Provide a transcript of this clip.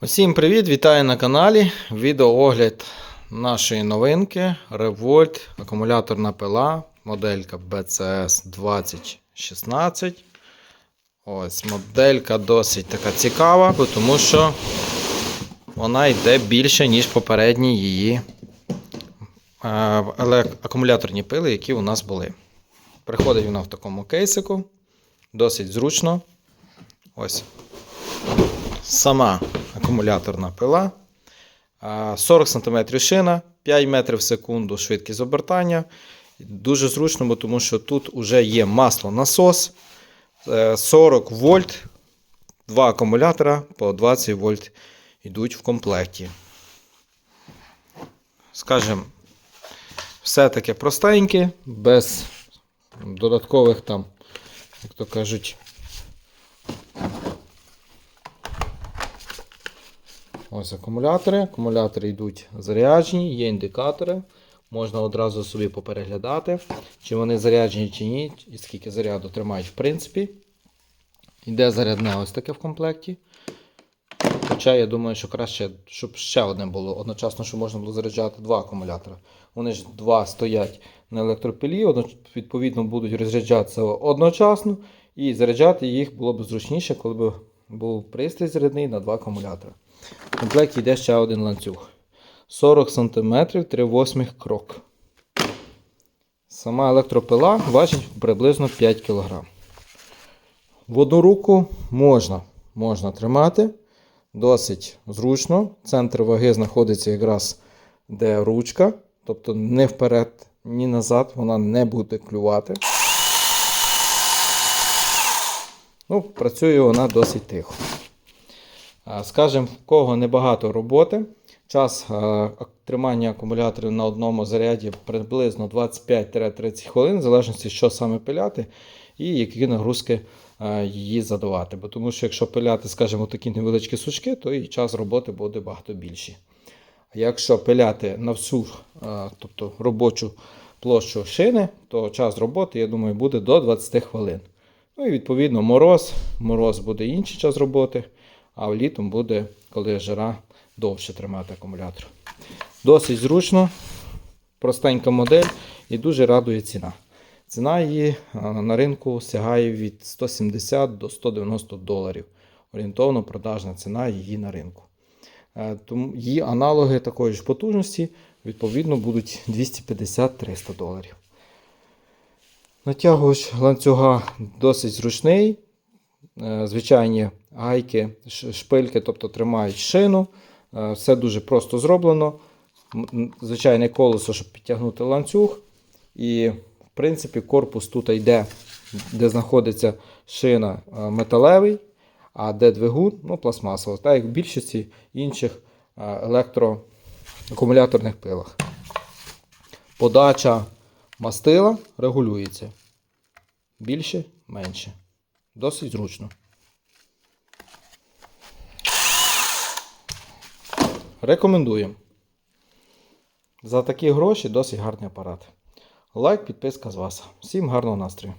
Усім привіт! Вітаю на каналі. Відеоогляд нашої новинки Revolt акумуляторна пила, моделька BCS 2016. Ось моделька досить така цікава, тому що вона йде більше, ніж попередні її е, акумуляторні пили, які у нас були. Приходить вона в такому кейсику, досить зручно. Ось сама акумуляторна пила. 40 см шина, 5 метрів в секунду швидкість обертання. Дуже зручно, тому що тут вже є масло насос 40 вольт, два акумулятора по 20 вольт йдуть в комплекті. Скажем, все таке простеньке, без додаткових там, як то кажуть, Ось акумулятори. Акумулятори йдуть заряджені, є індикатори. Можна одразу собі попереглядати, чи вони заряджені чи ні, і скільки заряду тримають в принципі. Йде зарядне ось таке в комплекті. Хоча я думаю, що краще, щоб ще одне було. Одночасно, щоб можна було заряджати два акумулятори. Вони ж два стоять на електропілі, відповідно будуть розряджатися одночасно. І заряджати їх було б зручніше, коли б був пристрій зарядний на два акумулятори. В комплекті йде ще один ланцюг. 40 см 3 восьмих крок. Сама електропила важить приблизно 5 кг. В одну руку можна, можна тримати. Досить зручно. Центр ваги знаходиться якраз де ручка. Тобто не вперед, ні назад вона не буде клювати. Ну, працює вона досить тихо. А, Скажем, в кого небагато роботи, час тримання акумуляторів на одному заряді приблизно 25-30 хвилин, в залежності, що саме пиляти, і які нагрузки її задавати. Бо тому що якщо пиляти, скажімо, такі невеличкі сучки, то і час роботи буде багато більший. А якщо пиляти на всю тобто робочу площу шини, то час роботи, я думаю, буде до 20 хвилин. Ну і відповідно мороз. Мороз буде інший час роботи, а літом буде, коли жара довше тримати акумулятор. Досить зручно, простенька модель і дуже радує ціна. Ціна її на ринку сягає від 170 до 190 доларів. Орієнтовно продажна ціна її на ринку. Е, Тому її аналоги такої ж потужності відповідно будуть 250-300 доларів. Натягувач ланцюга досить зручний. Е, Звичайні гайки, шпильки, тобто тримають шину. Е, Все дуже просто зроблено. Звичайне колесо, щоб підтягнути ланцюг. І, в принципі, корпус тут йде, де знаходиться шина е, металевий, а де двигун ну, пластмасовий, так як в більшості інших електроакумуляторних пилах. Подача мастила регулюється. Більше, менше. Досить зручно. Рекомендуємо. За такі гроші досить гарний апарат. Лайк, підписка з вас. Всім гарного настрою!